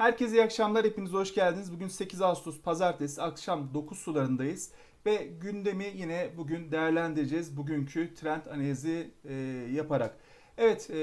Herkese iyi akşamlar. Hepiniz hoş geldiniz. Bugün 8 Ağustos Pazartesi akşam 9 sularındayız. Ve gündemi yine bugün değerlendireceğiz. Bugünkü trend analizi e, yaparak. Evet e,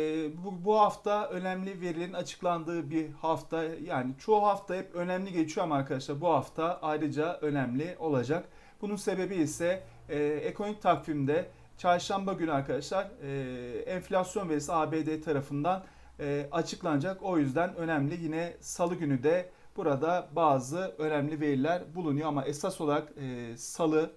bu, bu hafta önemli verilerin açıklandığı bir hafta. Yani çoğu hafta hep önemli geçiyor ama arkadaşlar bu hafta ayrıca önemli olacak. Bunun sebebi ise e, ekonomik takvimde çarşamba günü arkadaşlar e, enflasyon verisi ABD tarafından e, açıklanacak. O yüzden önemli. Yine salı günü de burada bazı önemli veriler bulunuyor ama esas olarak e, salı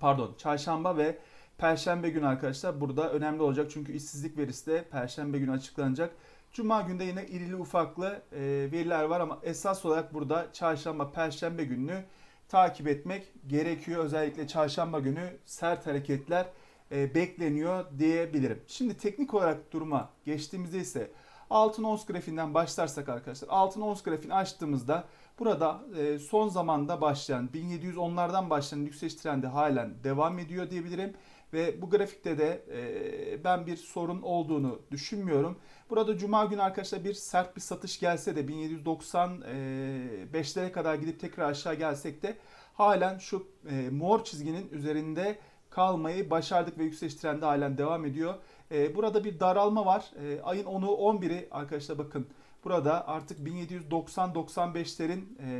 pardon çarşamba ve perşembe günü arkadaşlar burada önemli olacak. Çünkü işsizlik verisi de perşembe günü açıklanacak. Cuma günde yine irili ufaklı e, veriler var ama esas olarak burada çarşamba perşembe gününü takip etmek gerekiyor. Özellikle çarşamba günü sert hareketler e, bekleniyor diyebilirim. Şimdi teknik olarak duruma geçtiğimizde ise altın ons grafiğinden başlarsak arkadaşlar altın ons grafiğini açtığımızda burada e, son zamanda başlayan 1710'lardan başlayan yükseliş trendi halen devam ediyor diyebilirim. Ve bu grafikte de e, ben bir sorun olduğunu düşünmüyorum. Burada cuma günü arkadaşlar bir sert bir satış gelse de 1795'lere kadar gidip tekrar aşağı gelsek de halen şu e, mor çizginin üzerinde kalmayı başardık ve yükseliş trendi halen devam ediyor. E, burada bir daralma var. E, ayın 10'u 11'i arkadaşlar bakın burada artık 1790-95'lerin e,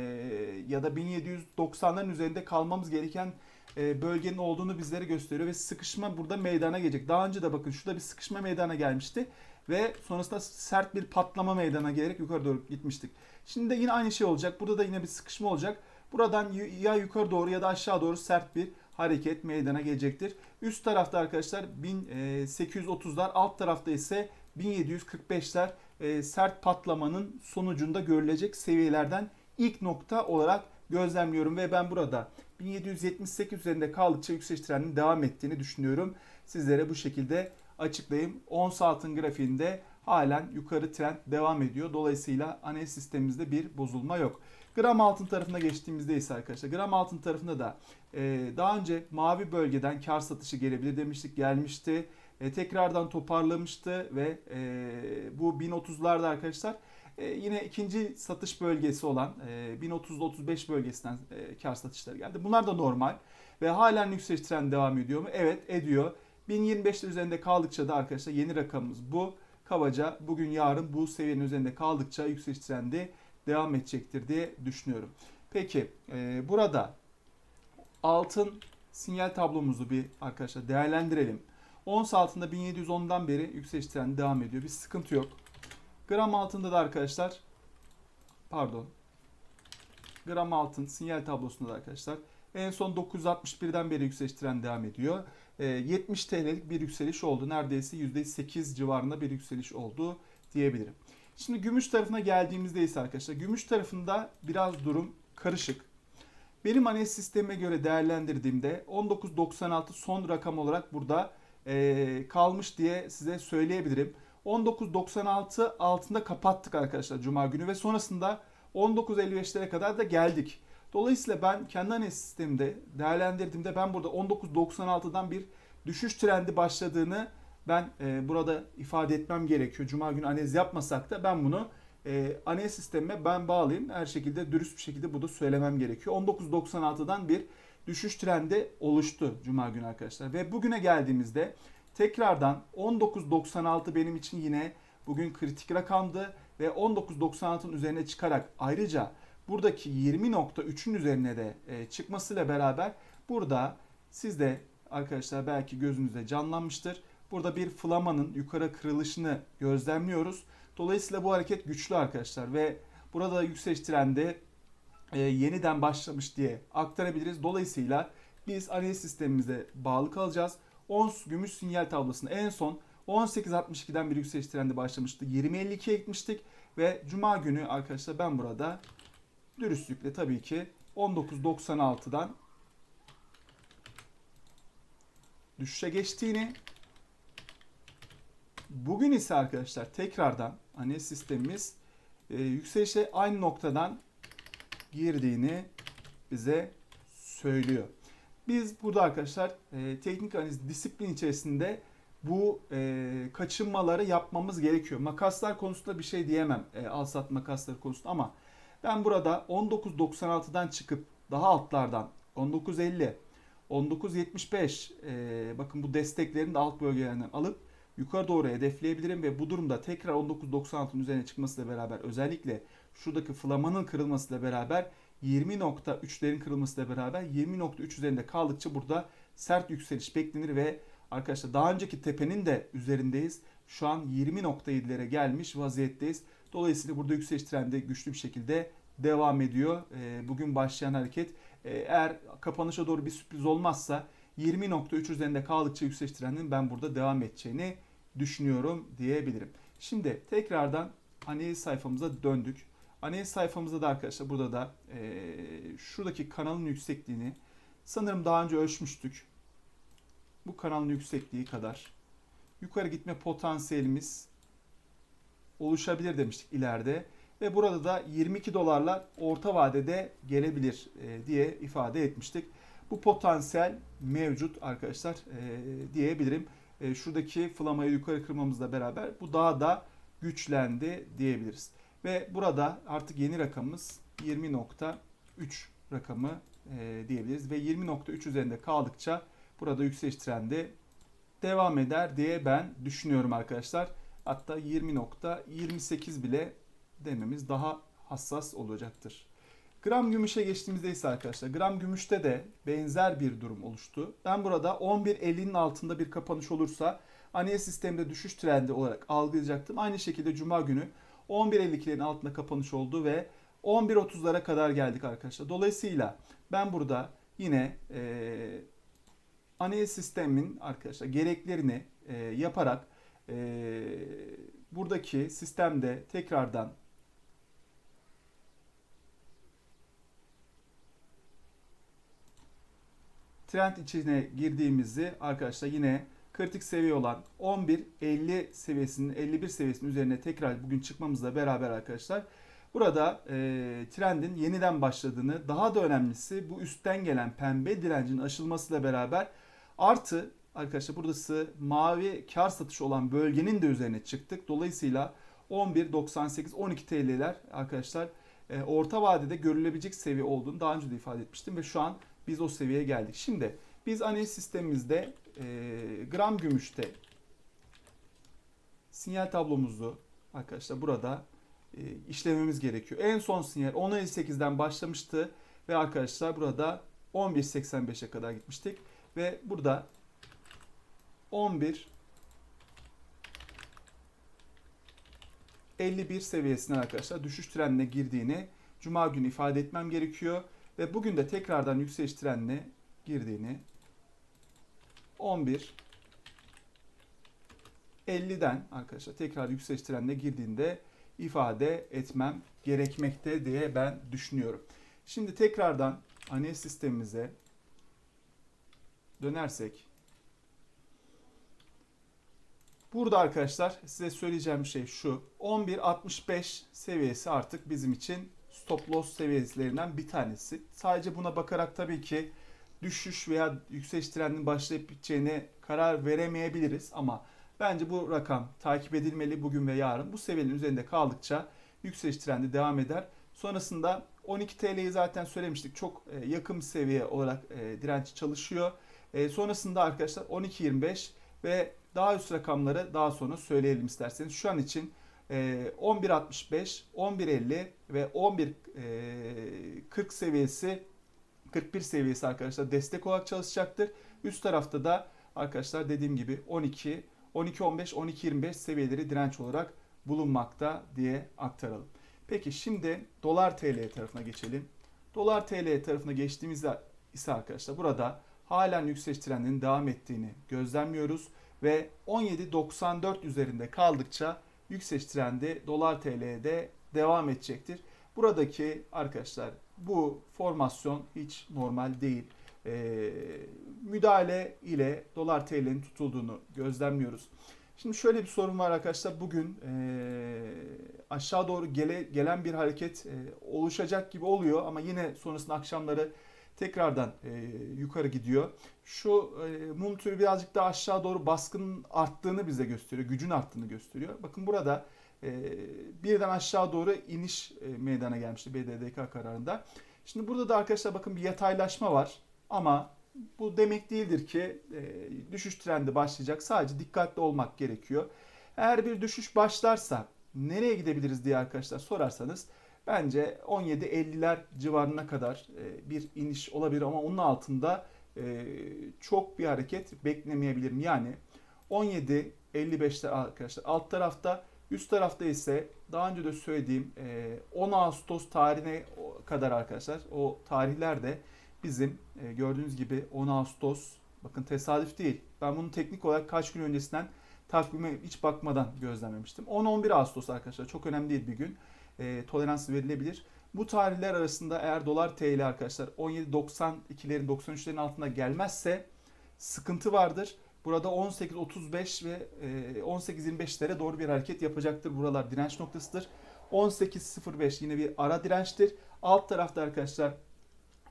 ya da 1790'ların üzerinde kalmamız gereken e, bölgenin olduğunu bizlere gösteriyor ve sıkışma burada meydana gelecek. Daha önce de bakın şurada bir sıkışma meydana gelmişti ve sonrasında sert bir patlama meydana gelerek yukarı doğru gitmiştik. Şimdi de yine aynı şey olacak. Burada da yine bir sıkışma olacak. Buradan ya yukarı doğru ya da aşağı doğru sert bir hareket meydana gelecektir. Üst tarafta arkadaşlar 1830'lar, alt tarafta ise 1745'ler e, sert patlamanın sonucunda görülecek seviyelerden ilk nokta olarak gözlemliyorum ve ben burada 1778 üzerinde kaldıkça yükseliş trendinin devam ettiğini düşünüyorum. Sizlere bu şekilde açıklayayım. Ons altın grafiğinde halen yukarı trend devam ediyor. Dolayısıyla analiz sistemimizde bir bozulma yok. Gram altın tarafına geçtiğimizde ise arkadaşlar gram altın tarafında da e, daha önce mavi bölgeden kar satışı gelebilir demiştik gelmişti. E, tekrardan toparlamıştı ve e, bu 1030'larda arkadaşlar e, yine ikinci satış bölgesi olan e, 1030-35 bölgesinden e, kar satışları geldi. Bunlar da normal ve halen yükseliş trendi devam ediyor mu? Evet ediyor. 1025'ler üzerinde kaldıkça da arkadaşlar yeni rakamımız bu. Kabaca bugün yarın bu seviyenin üzerinde kaldıkça yükseliş trendi devam edecektir diye düşünüyorum. Peki e, burada altın sinyal tablomuzu bir arkadaşlar değerlendirelim. Ons altında 1710'dan beri yükseliş trendi devam ediyor. Bir sıkıntı yok. Gram altında da arkadaşlar pardon gram altın sinyal tablosunda da arkadaşlar en son 961'den beri yükseliş trendi devam ediyor. E, 70 TL'lik bir yükseliş oldu. Neredeyse %8 civarında bir yükseliş oldu diyebilirim. Şimdi gümüş tarafına geldiğimizde ise arkadaşlar gümüş tarafında biraz durum karışık. Benim analiz sistemime göre değerlendirdiğimde 19.96 son rakam olarak burada e, kalmış diye size söyleyebilirim. 19.96 altında kapattık arkadaşlar Cuma günü ve sonrasında 19.55'lere kadar da geldik. Dolayısıyla ben kendi analiz sistemimde değerlendirdiğimde ben burada 19.96'dan bir düşüş trendi başladığını ben e, burada ifade etmem gerekiyor. Cuma günü analiz yapmasak da ben bunu e, analiz sistemime ben bağlayayım. Her şekilde dürüst bir şekilde burada söylemem gerekiyor. 19.96'dan bir düşüş trendi oluştu Cuma günü arkadaşlar. Ve bugüne geldiğimizde tekrardan 19.96 benim için yine bugün kritik rakamdı. Ve 19.96'ın üzerine çıkarak ayrıca buradaki 20.3'ün üzerine de e, çıkmasıyla beraber burada siz de arkadaşlar belki gözünüzde canlanmıştır. Burada bir flamanın yukarı kırılışını gözlemliyoruz. Dolayısıyla bu hareket güçlü arkadaşlar ve burada yükseliş trendi e, yeniden başlamış diye aktarabiliriz. Dolayısıyla biz analiz sistemimize bağlı kalacağız. Ons gümüş sinyal tablosunda en son 18.62'den bir yükseliş trendi başlamıştı. 20.52'ye gitmiştik ve cuma günü arkadaşlar ben burada dürüstlükle tabii ki 19.96'dan düşüşe geçtiğini bugün ise arkadaşlar tekrardan analiz sistemimiz e, yükselişe aynı noktadan girdiğini bize söylüyor. Biz burada arkadaşlar e, teknik analiz disiplin içerisinde bu e, kaçınmaları yapmamız gerekiyor. Makaslar konusunda bir şey diyemem e, al sat makasları konusunda ama ben burada 19.96'dan çıkıp daha altlardan 19.50, 19.75 e, bakın bu desteklerin de alt bölgelerinden alıp yukarı doğru hedefleyebilirim ve bu durumda tekrar 19.96'ın üzerine çıkmasıyla beraber özellikle şuradaki flamanın kırılmasıyla beraber 20.3'lerin kırılmasıyla beraber 20.3 üzerinde kaldıkça burada sert yükseliş beklenir ve arkadaşlar daha önceki tepenin de üzerindeyiz. Şu an 20.7'lere gelmiş vaziyetteyiz. Dolayısıyla burada yükseliş trendi güçlü bir şekilde devam ediyor. E, Bugün başlayan hareket e, eğer kapanışa doğru bir sürpriz olmazsa 20.3 üzerinde kaldıkça yükseliş trendinin ben burada devam edeceğini düşünüyorum diyebilirim. Şimdi tekrardan analiz sayfamıza döndük. Analiz sayfamızda da arkadaşlar burada da e, şuradaki kanalın yüksekliğini sanırım daha önce ölçmüştük. Bu kanalın yüksekliği kadar yukarı gitme potansiyelimiz oluşabilir demiştik ileride. Ve burada da 22 dolarlar orta vadede gelebilir e, diye ifade etmiştik. Bu potansiyel mevcut arkadaşlar e, diyebilirim. E, şuradaki flamayı yukarı kırmamızla beraber bu daha da güçlendi diyebiliriz. Ve burada artık yeni rakamımız 20.3 rakamı e, diyebiliriz. Ve 20.3 üzerinde kaldıkça burada yükseliş trendi devam eder diye ben düşünüyorum arkadaşlar. Hatta 20.28 bile dememiz daha hassas olacaktır. Gram gümüşe geçtiğimizde ise arkadaşlar gram gümüşte de benzer bir durum oluştu. Ben burada 11.50'nin altında bir kapanış olursa analiz sisteminde düşüş trendi olarak algılayacaktım. Aynı şekilde cuma günü 11.52'lerin altında kapanış oldu ve 11.30'lara kadar geldik arkadaşlar. Dolayısıyla ben burada yine e, analiz sistemin arkadaşlar gereklerini e, yaparak e, buradaki sistemde tekrardan trend içine girdiğimizi arkadaşlar yine kritik seviye olan 11.50 seviyesinin 51 seviyesinin üzerine tekrar bugün çıkmamızla beraber arkadaşlar burada e, trendin yeniden başladığını daha da önemlisi bu üstten gelen pembe direncin aşılmasıyla beraber artı arkadaşlar burası mavi kar satışı olan bölgenin de üzerine çıktık. Dolayısıyla 11.98 12 TL'ler arkadaşlar e, orta vadede görülebilecek seviye olduğunu daha önce de ifade etmiştim ve şu an biz o seviyeye geldik. Şimdi biz analiz sistemimizde e, gram gümüşte sinyal tablomuzu arkadaşlar burada e, işlememiz gerekiyor. En son sinyal 10.58'den başlamıştı ve arkadaşlar burada 11.85'e kadar gitmiştik ve burada 11 51 seviyesine arkadaşlar düşüş trendine girdiğini cuma günü ifade etmem gerekiyor. Ve bugün de tekrardan yükseliş trendine girdiğini 11 50'den arkadaşlar tekrar yükseliş trendine girdiğinde ifade etmem gerekmekte diye ben düşünüyorum. Şimdi tekrardan analiz sistemimize dönersek Burada arkadaşlar size söyleyeceğim şey şu. 11.65 seviyesi artık bizim için stop loss seviyelerinden bir tanesi. Sadece buna bakarak tabii ki düşüş veya yükseliş trendinin başlayıp biteceğine karar veremeyebiliriz ama bence bu rakam takip edilmeli bugün ve yarın. Bu seviyenin üzerinde kaldıkça yükseliş trendi devam eder. Sonrasında 12 TL'yi zaten söylemiştik. Çok e, yakın bir seviye olarak e, direnç çalışıyor. E, sonrasında arkadaşlar 12.25 ve daha üst rakamları daha sonra söyleyelim isterseniz. Şu an için 11.65, 11.50 ve 11.40 seviyesi 41 seviyesi arkadaşlar destek olarak çalışacaktır. Üst tarafta da arkadaşlar dediğim gibi 12, 12.15, 12.25 seviyeleri direnç olarak bulunmakta diye aktaralım. Peki şimdi dolar TL tarafına geçelim. Dolar TL tarafına geçtiğimizde ise arkadaşlar burada halen yükseliş trendinin devam ettiğini gözlemliyoruz ve 17.94 üzerinde kaldıkça yükseliş trendi dolar TL'de devam edecektir. Buradaki arkadaşlar bu formasyon hiç normal değil. Ee, müdahale ile dolar TL'nin tutulduğunu gözlemliyoruz. Şimdi şöyle bir sorun var arkadaşlar. Bugün e, aşağı doğru gele, gelen bir hareket e, oluşacak gibi oluyor ama yine sonrasında akşamları tekrardan e, yukarı gidiyor. Şu e, mum türü birazcık daha aşağı doğru baskının arttığını bize gösteriyor. Gücün arttığını gösteriyor. Bakın burada e, birden aşağı doğru iniş e, meydana gelmişti BDDK kararında. Şimdi burada da arkadaşlar bakın bir yataylaşma var. Ama bu demek değildir ki e, düşüş trendi başlayacak. Sadece dikkatli olmak gerekiyor. Eğer bir düşüş başlarsa nereye gidebiliriz diye arkadaşlar sorarsanız bence 17.50'ler civarına kadar e, bir iniş olabilir ama onun altında e, çok bir hareket beklemeyebilirim. Yani 17.55'ler arkadaşlar alt tarafta üst tarafta ise daha önce de söylediğim e, 10 Ağustos tarihine kadar arkadaşlar o tarihlerde bizim e, gördüğünüz gibi 10 Ağustos bakın tesadüf değil. Ben bunu teknik olarak kaç gün öncesinden takvime hiç bakmadan gözlemlemiştim. 10-11 Ağustos arkadaşlar çok önemli değil bir gün. E, tolerans verilebilir. Bu tarihler arasında eğer dolar TL arkadaşlar 17.92'lerin 93'lerin altına gelmezse sıkıntı vardır. Burada 18.35 ve e, 18.25'lere doğru bir hareket yapacaktır. Buralar direnç noktasıdır. 18.05 yine bir ara dirençtir. Alt tarafta arkadaşlar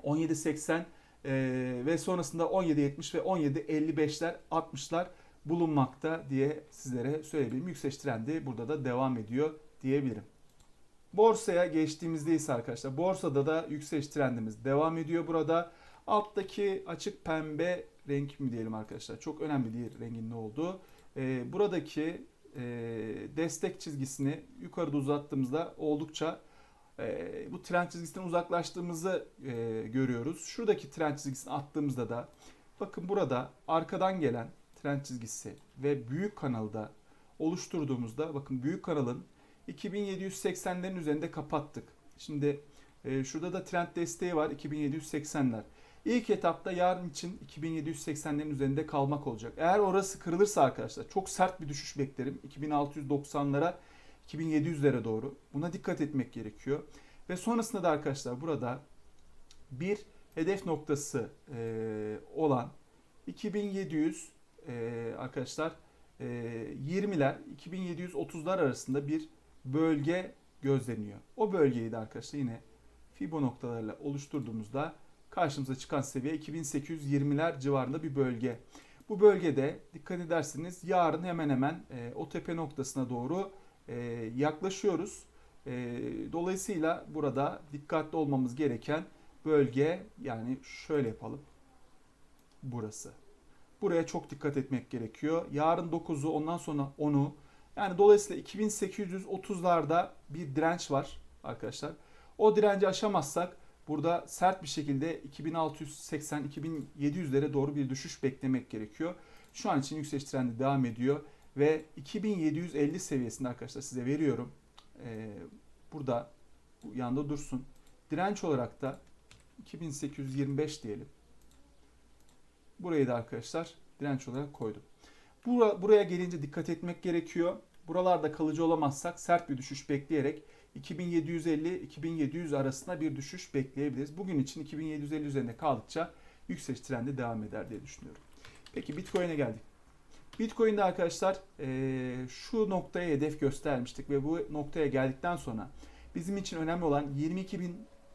17.80 e, ve sonrasında 17.70 ve 17.55'ler 60'lar bulunmakta diye sizlere söyleyebilirim. Yükseliş trendi burada da devam ediyor diyebilirim. Borsaya geçtiğimizde ise arkadaşlar borsada da yükseliş trendimiz devam ediyor burada. Alttaki açık pembe renk mi diyelim arkadaşlar. Çok önemli değil rengin ne olduğu. Ee, buradaki e, destek çizgisini yukarıda uzattığımızda oldukça e, bu trend çizgisinden uzaklaştığımızı e, görüyoruz. Şuradaki trend çizgisini attığımızda da bakın burada arkadan gelen trend çizgisi ve büyük kanalda oluşturduğumuzda bakın büyük kanalın 2780'lerin üzerinde kapattık. Şimdi e, şurada da trend desteği var 2780'ler. İlk etapta yarın için 2780'lerin üzerinde kalmak olacak. Eğer orası kırılırsa arkadaşlar çok sert bir düşüş beklerim. 2690'lara 2700'lere doğru. Buna dikkat etmek gerekiyor. Ve sonrasında da arkadaşlar burada bir hedef noktası e, olan 2700 e, arkadaşlar e, 20'ler 2730'lar arasında bir bölge gözleniyor. O bölgeyi de arkadaşlar yine Fibo noktalarıyla oluşturduğumuzda karşımıza çıkan seviye 2820'ler civarında bir bölge. Bu bölgede dikkat ederseniz yarın hemen hemen e, o tepe noktasına doğru e, yaklaşıyoruz. E, dolayısıyla burada dikkatli olmamız gereken bölge yani şöyle yapalım. Burası. Buraya çok dikkat etmek gerekiyor. Yarın 9'u ondan sonra 10'u yani dolayısıyla 2830'larda bir direnç var arkadaşlar. O direnci aşamazsak burada sert bir şekilde 2680-2700'lere doğru bir düşüş beklemek gerekiyor. Şu an için yükseliş trendi devam ediyor ve 2750 seviyesinde arkadaşlar size veriyorum. Ee, burada bu yanda dursun. Direnç olarak da 2825 diyelim. Burayı da arkadaşlar direnç olarak koydum. Buraya gelince dikkat etmek gerekiyor. Buralarda kalıcı olamazsak sert bir düşüş bekleyerek 2750-2700 arasında bir düşüş bekleyebiliriz. Bugün için 2750 üzerinde kaldıkça yükseliş trendi devam eder diye düşünüyorum. Peki Bitcoin'e geldik. Bitcoin'de arkadaşlar e, şu noktaya hedef göstermiştik ve bu noktaya geldikten sonra bizim için önemli olan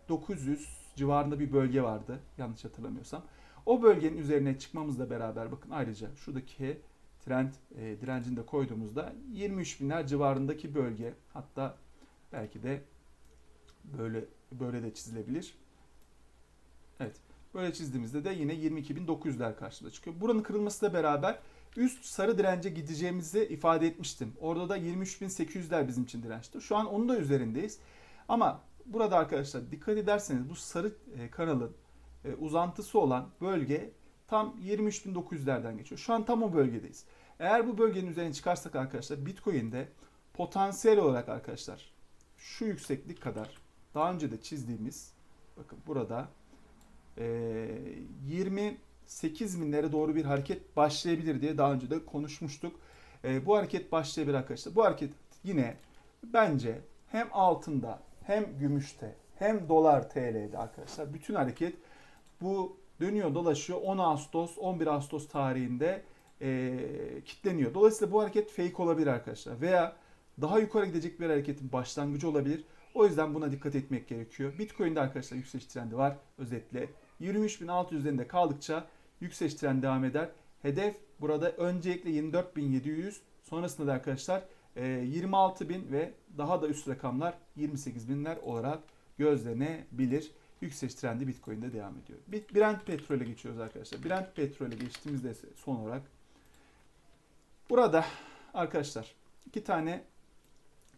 22.900 civarında bir bölge vardı yanlış hatırlamıyorsam. O bölgenin üzerine çıkmamızla beraber bakın ayrıca şuradaki trend e, direncini koyduğumuzda 23 binler civarındaki bölge hatta belki de böyle böyle de çizilebilir. Evet. Böyle çizdiğimizde de yine 22.900'ler karşımıza çıkıyor. Buranın kırılmasıyla beraber üst sarı dirence gideceğimizi ifade etmiştim. Orada da 23.800'ler bizim için dirençti. Şu an onun da üzerindeyiz. Ama burada arkadaşlar dikkat ederseniz bu sarı e, kanalın e, uzantısı olan bölge tam 23.900'lerden geçiyor. Şu an tam o bölgedeyiz. Eğer bu bölgenin üzerine çıkarsak arkadaşlar Bitcoin'de potansiyel olarak arkadaşlar şu yükseklik kadar daha önce de çizdiğimiz bakın burada e, 28 binlere doğru bir hareket başlayabilir diye daha önce de konuşmuştuk. E, bu hareket başlayabilir arkadaşlar. Bu hareket yine bence hem altında hem gümüşte hem dolar TL'de arkadaşlar bütün hareket bu dönüyor dolaşıyor 10 Ağustos 11 Ağustos tarihinde e, kitleniyor. Dolayısıyla bu hareket fake olabilir arkadaşlar veya daha yukarı gidecek bir hareketin başlangıcı olabilir. O yüzden buna dikkat etmek gerekiyor. Bitcoin'de arkadaşlar yükseliş trendi var. Özetle 23.600 üzerinde kaldıkça yükseliş trendi devam eder. Hedef burada öncelikle 24.700 sonrasında da arkadaşlar e, 26.000 ve daha da üst rakamlar 28.000'ler olarak gözlenebilir. Yükseliş trendi Bitcoin'de devam ediyor. Brent petrole geçiyoruz arkadaşlar. Brent petrole geçtiğimizde son olarak burada arkadaşlar iki tane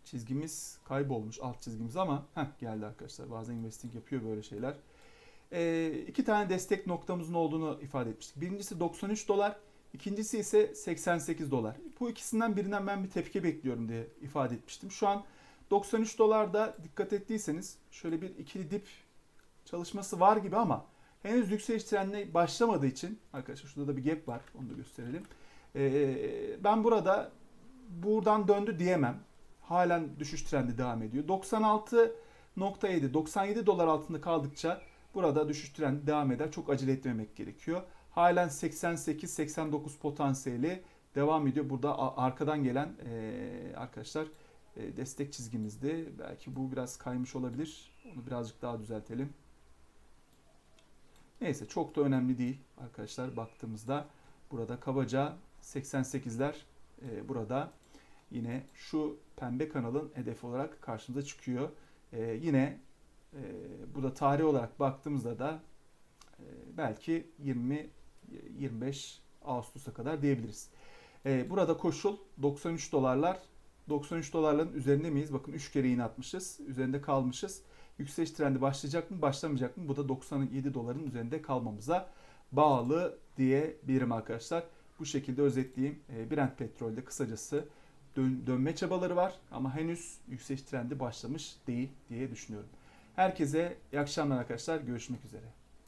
çizgimiz kaybolmuş alt çizgimiz ama heh, geldi arkadaşlar. Bazen investing yapıyor böyle şeyler. Ee, iki tane destek noktamızın olduğunu ifade etmiştik. Birincisi 93 dolar, ikincisi ise 88 dolar. Bu ikisinden birinden ben bir tepki bekliyorum diye ifade etmiştim. Şu an 93 dolarda dikkat ettiyseniz şöyle bir ikili dip çalışması var gibi ama henüz yükseliş trendine başlamadığı için arkadaşlar şurada da bir gap var onu da gösterelim. Ee, ben burada buradan döndü diyemem. Halen düşüş trendi devam ediyor. 96.7 97 dolar altında kaldıkça burada düşüş trendi devam eder. Çok acele etmemek gerekiyor. Halen 88-89 potansiyeli devam ediyor. Burada arkadan gelen eee, arkadaşlar e, destek çizgimizdi. Belki bu biraz kaymış olabilir. Onu birazcık daha düzeltelim. Neyse çok da önemli değil arkadaşlar baktığımızda burada kabaca 88'ler e, burada yine şu pembe kanalın hedefi olarak karşımıza çıkıyor. E, yine e, burada tarih olarak baktığımızda da e, belki 20 25 Ağustos'a kadar diyebiliriz. E, burada koşul 93 dolarlar 93 dolarların üzerinde miyiz? Bakın 3 kere iğne atmışız. Üzerinde kalmışız. Yükseliş trendi başlayacak mı, başlamayacak mı? Bu da 97 doların üzerinde kalmamıza bağlı diyebilirim arkadaşlar. Bu şekilde özetleyeyim. E, Brent petrolde kısacası dön- dönme çabaları var ama henüz yükseliş trendi başlamış değil diye düşünüyorum. Herkese iyi akşamlar arkadaşlar. Görüşmek üzere.